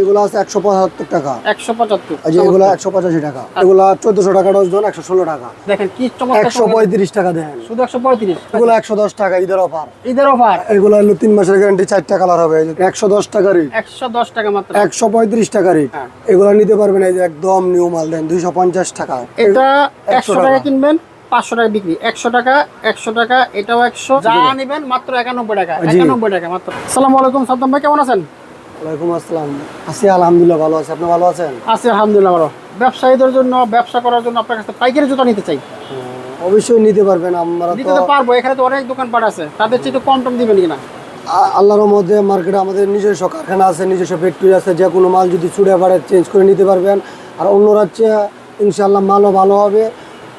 এগুলো আছে একশো পঁচাত্তর টাকা। একশো পঁচাত্তর। এগুলো একশো পঁচাশি টাকা। এগুলো চোদ্দশো টাকা ডজন একশো ষোলো টাকা। দেখেন কি একশো পঁয়ত্রিশ টাকা দেন। শুধু একশো পঁয়ত্রিশ? এগুলো একশো দশ টাকা ঈদের অফার। ঈদের অফার? এগুলো হলো তিন মাসের গ্যারান্টি চারটা কালার হবে। একশো দশ টাকা রেট একশো দশ টাকা মাত্র। একশো পঁয়ত্রিশ টাকা রেট হ্যাঁ। এগুলো নিতে পারবেন এই যে একদম নিউ মাল দেন দুইশো পঞ্চাশ টাকা। এটা একশো টাকা। কিনবেন পাঁচশো টাকা বিক্রি। একশো টাকা একশো টাকা এটাও একশো। যা নেবেন মাত্র একানব্বই টাকা। একানব্বই টাকা মাত্র। সালাম আলাইকুম সাদ্দাম ভাই কেমন আছেন? ওয়ালাইকুম আসসালাম। আছি আলহামদুলিল্লাহ ভালো আছে। আপনি ভালো আছেন? আছি আলহামদুলিল্লাহ ভালো। ব্যবসায়ীদের জন্য ব্যবসা করার জন্য আপনার কাছে পাইকারি জুতা নিতে চাই। অবশ্যই নিতে পারবেন আমরা নিতে তো তো পারব এখানে তো অনেক দোকানপাট আছে। তাদের চেয়ে একটু কম টম দিবেন কিনা? আল্লাহর মধ্যে মার্কেটে আমাদের নিজস্ব কারখানা আছে নিজস্ব ফ্যাক্টরি আছে যে কোনো মাল যদি ছুড়ে পারে চেঞ্জ করে নিতে পারবেন। আর অন্য রাজ্যে ইনশাল্লাহ মালও ভালো হবে।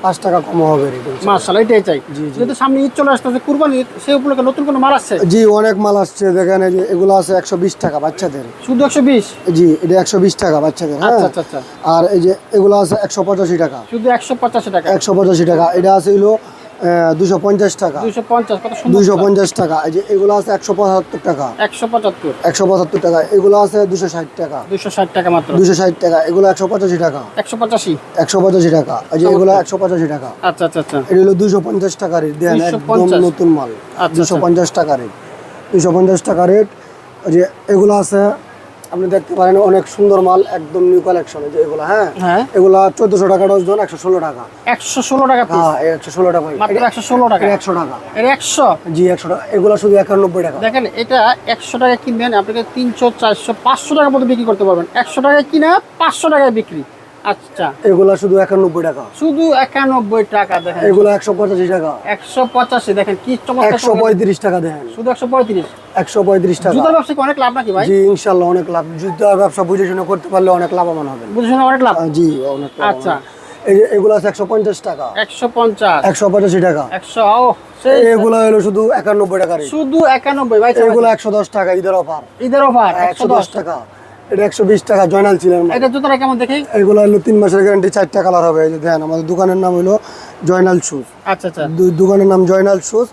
পাঁচ টাকা কম হবে মার্শাল এটাই চাই। যেহেতু সামনে ঈদ চলে আসতেছে কুরবানি সেই উপলক্ষে নতুন কোনো মাল আসছে? জি অনেক মাল আসছে দেখেন যে এগুলো আছে একশো বিশ টাকা বাচ্চাদের। শুধু একশো বিশ? জি এটা একশো বিশ টাকা বাচ্চাদের হ্যাঁ? আচ্ছা আচ্ছা আচ্ছা। আর এই যে এগুলো আছে একশো পঁচাশি টাকা। শুধু একশো পঁচাশি টাকা? একশো পঁচাশি টাকা। এটা আছে হলো দুশো পঞ্চাশ টাকা। পঞ্চাশ দুশো পঞ্চাশ টাকা। এই যে এগুলো আছে একশো পঁচাত্তর টাকা। একশো পঁচাত্তর। একশো পঁচাত্তর টাকা। এগুলো আছে দুশো ষাট টাকা। দুইশো ষাট টাকা মাত্র। দুশো ষাট টাকা। এগুলো একশো পঁচাশি টাকা। একশো পঁচাশি? একশো পঁচাশি টাকা। এই যে এগুলো একশো পঁচাশি টাকা। আচ্ছা আচ্ছা আচ্ছা। দুশো পঞ্চাশ টাকা রেট দেন 250 একদম নতুন মাল। আচ্ছা, দুশো পঞ্চাশ টাকা রেট দুশো পঞ্চাশ টাকা রেট যে এগুলো আছে আপনি দেখতে পারেন অনেক সুন্দর মাল একদম নিউ কালেকশন যে এগুলো হ্যাঁ? হ্যাঁ। এগুলা চোদ্দশো টাকা ডজন একশো ষোলো টাকা। একশো ষোলো টাকা পিস হ্যাঁ একশো ষোলো টাকা মাত্র একশো ষোলো টাকা। একশো টাকা। এর একশো? জি একশো টাকা। এগুলো শুধু একানব্বই টাকা। দেখেন এটা একশো টাকা কিনবেন আপনাকে তিনশো চারশো পাঁচশো টাকা মতো বিক্রি করতে পারবেন। একশো টাকা কিনা পাঁচশো টাকায় বিক্রি। আচ্ছা। এগুলা শুধু একানব্বই টাকা। শুধু একানব্বই টাকা দেখেন। এগুলো একশো পঁচাশি টাকা। একশো পঁচাশি দেখেন কি চমৎকার একশো পঁয়ত্রিশ টাকা শুধু একশো পঁয়ত্রিশ? একশো পঁয়ত্রিশ টাকা। জুতার ব্যবসা অনেক লাভ নাকি ভাই? জি ইনশাল্লাহ অনেক লাভ। জুতার ব্যবসা বুঝে শুনে করতে পারলে অনেক লাভবান হবে বুঝে শুনে অনেক লাভ? জি অনেক আচ্ছা। এগুলো আছে একশো পঞ্চাশ টাকা। একশো পঞ্চাশ। একশো পঁচাশি টাকা। একশো ও সেই এগুলো হলো শুধু একানব্বই টাকা শুধু একানব্বই ভাই এগুলো একশো দশ টাকা ঈদের অফার। ঈদের অফার একশো দশ। টাকা। এটা একশো বিশ টাকা জয়নাল ছিলেন এটা জুতাটা কেমন দেখি? এগুলো হলো তিন মাসের গ্যারান্টি চারটা কালার হবে এই যে দেন আমাদের দোকানের নাম হলো জয়নাল শুজ আচ্ছা আচ্ছা। দোকানের নাম জয়নাল শুজ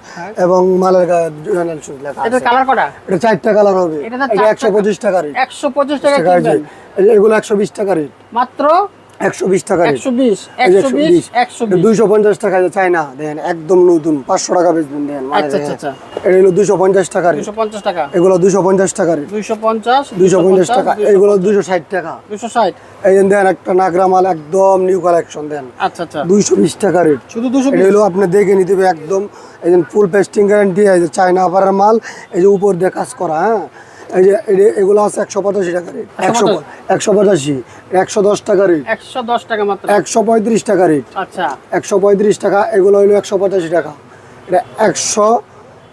এবং মালের জয়নাল শুজ লেখা এটা কালার কটা? এটা চারটা কালার হবে। এটা একশো পঁচিশ টাকা রেট একশো পঁচিশ টাকা এগুলো একশো বিশ টাকা রেট মাত্র একশো বিশ টাকা একশো বিশ একশো বিশ একশো দুইশো পঞ্চাশ টাকা চাই না একদম নতুন পাঁচশো টাকা বেচবেন আচ্ছা, আচ্ছা। আচ্ছা। এটা হলো দুইশো পঞ্চাশ টাকা দুশো পঞ্চাশ টাকা। এগুলো দুইশো পঞ্চাশ টাকা দুইশো পঞ্চাশ টাকা। এগুলো ষাট টাকা। দুশো ষাট। এই যে দেন একটা নাগরা মাল একদম নিউ কালেকশন দেন। আচ্ছা আচ্ছা। দুইশো বিশ টাকা রেট। শুধু দুশো এটা হলো আপনি দেখে নিতে হবে একদম এই যে ফুল পেস্টিং গ্যারান্টি চায়না আপারের মাল এই যে উপর দিয়ে কাজ করা হ্যাঁ? এই যে এগুলো আছে একশো পঁচাশি টাকা রেট একশো একশো পঁচাশি। একশো দশ টাকা রেট একশো দশ টাকা মাত্র। একশো পঁয়ত্রিশ টাকা রেট আচ্ছা। একশো পঁয়ত্রিশ টাকা এগুলো হলো একশো পঁচাশি টাকা। এটা একশো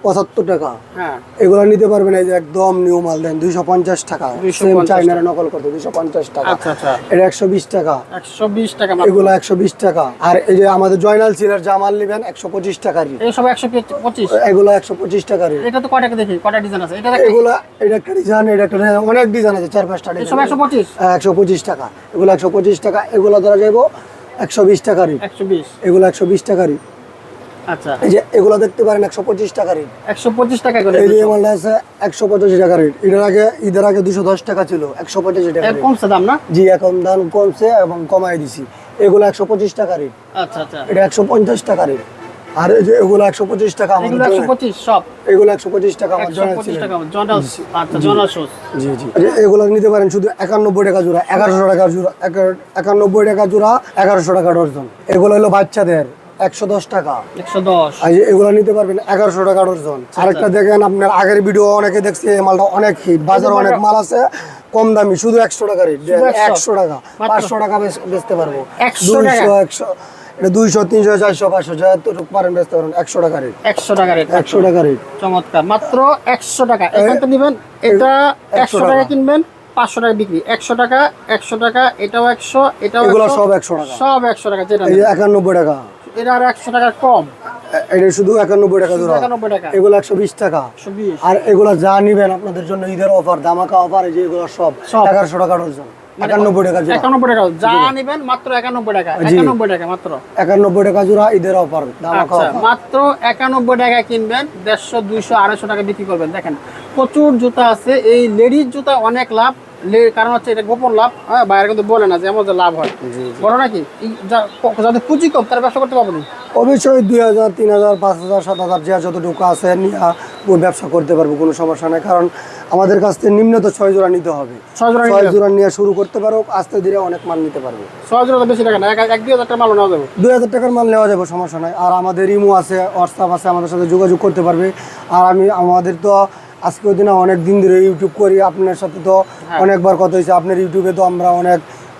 পঁচাত্তর টাকা। হ্যাঁ। এগুলো নিতে পারবেন এই যে একদম নিউ মাল দেন দুইশো পঞ্চাশ টাকা। 250 সেম চাইনার নকল করতে দুইশো পঞ্চাশ টাকা। আচ্ছা আচ্ছা। এটা একশো বিশ টাকা। একশো বিশ টাকা এগুলো একশো বিশ টাকা। আর এই যে আমাদের জয়নাল সিলের জামাল নেবেন একশো পঁচিশ টাকারই এই সব একশো পঁচিশ। এগুলো একশো পঁচিশ টাকারই এটা তো কয়টাকে দেখি? কয়টা ডিজাইন আছে? এটা এগুলো এটা একটা ডিজাইন এটা একটা অনেক ডিজাইন আছে চার পাঁচটা ডিজাইন একশো পঁচিশ? একশো পঁচিশ টাকা। এগুলো একশো পঁচিশ টাকা এগুলো ধরা যাব একশো বিশ টাকারই একশো বিশ। এগুলো একশো বিশ টাকারই আচ্ছা। এই যে এগুলো দেখতে পারেন একশো পঁচিশ একশো পঁচিশ টাকা করে এই যে মালটা আছে একশো পঁচাশি টাকা রেট। এটার আগে ঈদের আগে দুশো দশ টাকা ছিল একশো পঁচাশি টাকা কমছে দাম না? জি এখন দাম কমছে এবং কমাই দিছি। এগুলো একশো পঁচিশ টাকা রেট। আচ্ছা আচ্ছা। এটা একশো পঞ্চাশ টাকা রেট। আর এই যে এগুলো একশো পঁচিশ টাকা এগুলো একশো পঁচিশ সব। এগুলো একশো পঁচিশ টাকা আমার পঁচিশ জনা জি জি। এগুলো নিতে পারেন শুধু একানব্বই টাকা জোড়া এগারোশো টাকা জোড়া একানব্বই টাকা জোড়া এগারোশো টাকা ডজন। এগুলো হলো বাচ্চাদের। একশো দশ টাকা। একশো দশ। আর এগুলো নিতে পারবেন এগারোশো টাকা ডজন। আরেকটা দেখেন আপনার আগের ভিডিও অনেকে দেখছে মালটা অনেক হিট বাজারে অনেক মাল আছে কম দামি শুধু একশো টাকা রেট 100 একশো। টাকা। পাঁচশো টাকা বেচতে পারব। 100 দুইশো একশো এটা দুইশো তিনশো চারশো পাঁচশো যতটুকু পারেন বেচতে পারেন একশো টাকা রেট একশো টাকা রেট একশো টাকা রেট চমৎকার। মাত্র একশো টাকা। এখান থেকে নেবেন এটা একশো টাকা। কিনবেন পাঁচশো টাকা বিক্রি। একশো টাকা একশো টাকা এটাও একশো এটাও এগুলো 100, সব একশো টাকা। সব একশো টাকা যেটা। একানব্বই টাকা। এটা আর একশো টাকা কম। এটা শুধু একানব্বই টাকা জোড়া। টাকা। এগুলো একশো বিশ টাকা। আর এগুলো যা নিবেন আপনাদের জন্য ঈদের অফার দামাকা অফার এই যে এগুলো সব। এগারোশো টাকা ডজন। একানব্বই টাকা জোড়া। একানব্বই টাকা। যা নেবেন মাত্র একানব্বই টাকা। জি। একানব্বই টাকা মাত্র। একানব্বই টাকা জোড়া ঈদের অফার দামাকা আচ্ছা মাত্র একানব্বই টাকা কিনবেন দেড়শো দুইশো আড়াইশো টাকা বিক্রি করবেন। দেখেন প্রচুর জুতা আছে। এই লেডিস জুতা অনেক লাভ। কারণ হচ্ছে এটা গোপন লাভ হ্যাঁ বাইরে কিন্তু বলে না যে এমন যে লাভ হয়। বড় নাকি এই যা- ক- যাদের পুঁজি কম তারা ব্যবসা করতে পারব না? অবশ্যই দুই হাজার তিন হাজার পাঁচ হাজার সাত হাজার যে যতটুকু আছে নিয়ে ওই ব্যবসা করতে পারব কোনো সমস্যা নেই। কারণ আমাদের কাছ থেকে নিম্নত ছয় জোড়া নিতে হবে। ছয় জোড়া নিয়ে শুরু করতে পারো আস্তে ধীরে অনেক মাল নিতে পারব। ছয় জোড়া বেশি টাকা না এক দুই হাজার টাকা মালও নেওয়া যাবে। দুই হাজার টাকার মাল নেওয়া যাবে সমস্যা নাই। আর আমাদের ইমো আছে হোয়াটসঅ্যাপ আছে আমাদের সাথে যোগাযোগ করতে পারবে। আর আমি আমাদের তো আজকের দিনে অনেক দিন ধরে ইউটিউব করি আপনার সাথে তো অনেকবার কথা হয়েছে। আপনার ইউটিউবে তো আমরা অনেক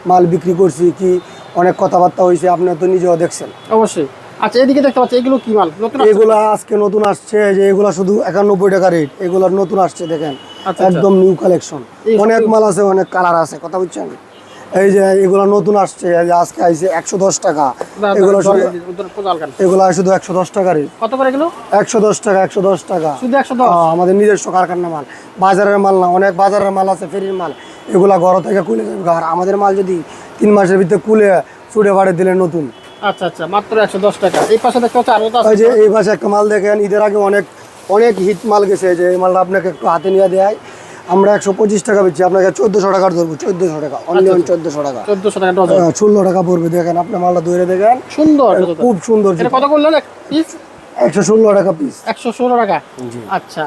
মাল বিক্রি করছি কি অনেক কথাবার্তা হয়েছে আপনি তো নিজেও দেখছেন। অবশ্যই। আচ্ছা এদিকে দেখতে পাচ্ছি এগুলো কি মাল? নতুন এগুলো আজকে নতুন আসছে যে এগুলো শুধু একানব্বই টাকা রেট এগুলো নতুন আসছে দেখেন। আচ্ছা। একদম নিউ কালেকশন অনেক মাল আছে অনেক কালার আছে কথা বুঝছেন? এই যে এগুলা নতুন আসছে আজকে আইছে একশো দশ টাকা। এগুলো। এগুলা শুধু একশো দশ টাকা রেট কত করে একশো দশ টাকা একশো দশ টাকা। শুধু একশো আমাদের নিজস্ব কারখানা মাল। বাজারের মাল না অনেক বাজারের মাল আছে ফেরির মাল। এগুলা ঘর থেকে কুলে যাবে। আর আমাদের মাল যদি তিন মাসের ভিতরে কুলে ছুটে বাড়ি দিলে নতুন। আচ্ছা আচ্ছা মাত্র একশো দশ টাকা। এই পাশে দেখতে পাচ্ছি যে এই পাশে একটা মাল দেখেন ঈদের আগে অনেক অনেক হিট মাল গেছে। যে এই মালটা আপনাকে একটু হাতে নিয়ে দেয়। আমরা একশো পঁচিশ টাকা বেচছি আপনাকে চোদ্দশো টাকার ধরবো চোদ্দশো টাকা অনলি অন চোদ্দশো টাকা। চোদ্দশো টাকা ডজন। ষোলো টাকা পড়বে দেখেন আপনার মালটা ধরে দেখেন। সুন্দর। খুব সুন্দর কত করলেন পিস একশো ষোলো টাকা পিস একশো ষোলো টাকা। আচ্ছা।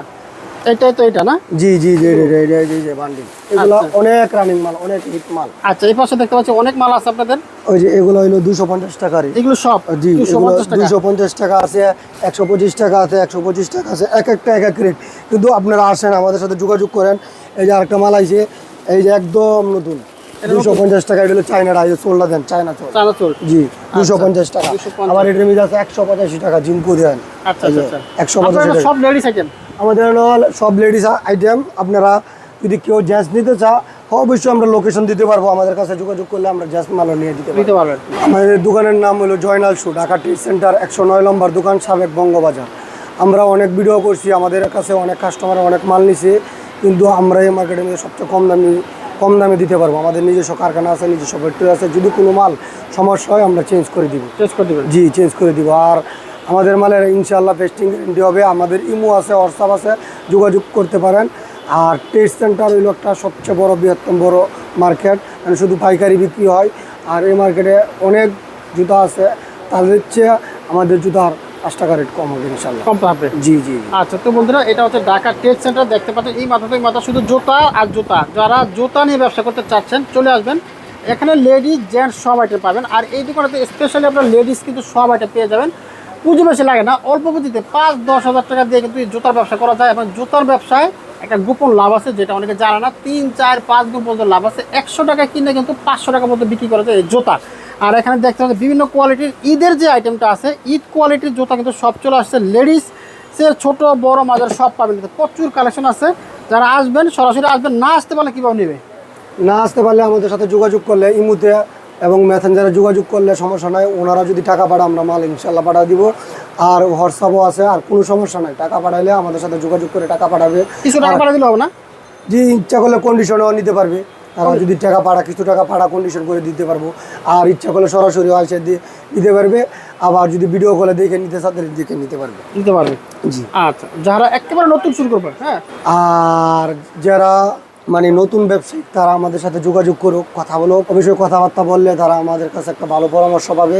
তো এটা না? জি জি জি এগুলো আচ্ছা। অনেক মাল অনেক মাল। আচ্ছা দেখতে পাচ্ছি অনেক মাল আছে আপনাদের? ওই যে এগুলো দুশো পঞ্চাশ এগুলো সব দুশো পঞ্চাশ টাকা। আছে একশো পঁচিশ টাকা আছে একশো পঁচিশ টাকা আছে এক একটা এক এক রেট কিন্তু আপনারা আসেন আমাদের সাথে যোগাযোগ করেন। এই যে আরেকটা মাল আইছে এই যে একদম নতুন। দুশো পঞ্চাশ টাকা এটা হলো চায়নার চোলটা দেন চায়না চোল। জি আচ্ছা, দুশো পঞ্চাশ টাকা। আবার এটার মধ্যে আছে একশো পঁচাশি টাকা জিম্পু দেন। আচ্ছা, একশো পঁচাশি টাকা। আমাদের হলো সব লেডিস আইটেম আপনারা যদি কেউ জেন্টস নিতে চা অবশ্যই আমরা লোকেশন দিতে পারব। আমাদের কাছে যোগাযোগ করলে আমরা জেন্টস মালও নিয়ে দিতে পারব। নিতে পারবেন। আমাদের দোকানের নাম হলো Joynal shoe Dhaka trade centre একশো নয় নম্বর দোকান সাবেক বঙ্গবাজার। আমরা অনেক ভিডিও করছি আমাদের কাছে অনেক কাস্টমার অনেক মাল নিছে কিন্তু আমরা এই মার্কেটে সবচেয়ে কম দামি কম দামে দিতে পারব। আমাদের নিজস্ব কারখানা আছে নিজস্ব ফ্যাক্টরি আছে যদি কোনো মাল সমস্যা হয় আমরা চেঞ্জ করে দিব। চেঞ্জ করে দিবেন। জি চেঞ্জ করে দিব। আর আমাদের মালের ইনশাল্লাহ পেস্টিং গ্যারেন্টি হবে। আমাদের ইমো আছে হোয়াটসঅ্যাপ আছে যোগাযোগ করতে পারেন। আর টেস্ট সেন্টার হইল একটা সবচেয়ে বড় বৃহত্তম বড় মার্কেট মানে শুধু পাইকারি বিক্রি হয়। আর এই মার্কেটে অনেক জুতা আছে। তাদের চেয়ে আমাদের জুতার পাঁচ টাকা রেট কম হবে ইনশাল্লাহ কম হবে? জি জি। আচ্ছা তো বন্ধুরা এটা হচ্ছে ঢাকা ট্রেড সেন্টার দেখতে পাচ্ছেন এই মাথা থেকে মাথা শুধু জুতা আর জুতা। যারা জুতা নিয়ে ব্যবসা করতে চাচ্ছেন চলে আসবেন। এখানে লেডিস জেন্টস সব আইটেম পাবেন। আর এই দোকানেতে স্পেশালি আপনার লেডিস কিন্তু সব আইটেম পেয়ে যাবেন। পুঁজি বেশি লাগে না, অল্প পুঁজিতে পাঁচ, দশ হাজার টাকা দিয়ে কিন্তু জুতার ব্যবসা করা যায় এবং জুতার ব্যবসায় একটা গোপন লাভ আছে যেটা অনেকে জানে না, তিন, চার, পাঁচ গুণ পর্যন্ত লাভ আছে। একশো টাকা কিনে কিন্তু পাঁচশো টাকা পর্যন্ত বিক্রি করা যায় এই জুতা। আর এখানে দেখতে পাচ্ছেন বিভিন্ন কোয়ালিটির, ঈদের যে আইটেমটা আছে, ঈদ কোয়ালিটির জুতা কিন্তু সব চলে আসছে লেডিস সে ছোট, বড়, মাঝার সব পাবেন। প্রচুর কালেকশন আছে। যারা আসবেন, সরাসরি আসবেন, না আসতে পারলে কীভাবে নেবে? না আসতে পারলে আমাদের সাথে যোগাযোগ করলে, ইমুতে এবং মেসেঞ্জারে যোগাযোগ করলে সমস্যা নাই। ওনারা যদি টাকা পাঠায় আমরা মাল ইনশাল্লাহ পাঠা দিব। আর হোয়াটসঅ্যাপও আছে আর কোনো সমস্যা নাই। টাকা পাঠাইলে আমাদের সাথে যোগাযোগ করে টাকা পাঠাবে। কিছু টাকা পাঠিয়ে দিলে হবে না? যে ইচ্ছা করলে কন্ডিশনও নিতে পারবে। তারা যদি টাকা পাড়া কিছু টাকা পাড়া কন্ডিশন করে দিতে পারব। আর ইচ্ছা করলে সরাসরি আসে দিয়ে দিতে পারবে। আবার যদি ভিডিও কলে দেখে নিতে সাথে দেখে নিতে পারবে। নিতে পারবে। জি। আচ্ছা যারা একেবারে নতুন শুরু করবে হ্যাঁ? আর যারা মানে নতুন ব্যবসায়ী তারা আমাদের সাথে যোগাযোগ করুক কথা বলো অবশ্যই কথাবার্তা বললে তারা আমাদের কাছে একটা ভালো পরামর্শ পাবে।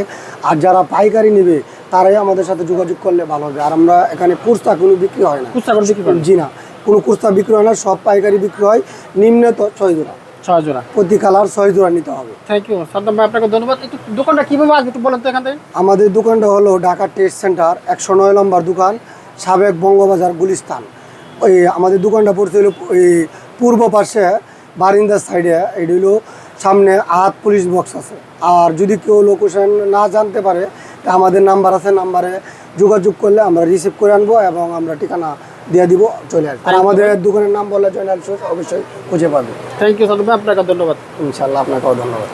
আর যারা পাইকারি নেবে তারাই আমাদের সাথে যোগাযোগ করলে ভালো হবে। আর আমরা এখানে কুর্তা কোনো বিক্রি হয় না। খুচরা করে বিক্রি জি না। কোনো কুর্তা বিক্রি হয় না সব পাইকারি বিক্রি হয়। নিম্নে তো ছয় জোড়া। ছয় জোড়া। প্রতি কালার ছয় জোড়া নিতে হবে। থ্যাংক ইউ সাদ্দাম ভাই আপনাকে ধন্যবাদ। একটু দোকানটা কীভাবে আসবে একটু বলেন তো এখান থেকে। আমাদের দোকানটা হলো ঢাকা টেস্ট সেন্টার একশো নয় নম্বর দোকান সাবেক বঙ্গবাজার গুলিস্তান। ওই আমাদের দোকানটা পড়ছে হলো ওই পূর্ব পাশে বারিন্দার সাইডে এটি হলো সামনে আহাত পুলিশ বক্স আছে। আর যদি কেউ লোকেশন না জানতে পারে তা আমাদের নাম্বার আছে নাম্বারে যোগাযোগ করলে আমরা রিসিভ করে আনব এবং আমরা ঠিকানা দিয়ে দিব চলে আসব। আর আমাদের দোকানের নাম বললে জয়নাল অবশ্যই খুঁজে পাবে। থ্যাংক ইউ স্যার আপনাকে ধন্যবাদ। ইনশাল্লাহ আপনাকেও ধন্যবাদ।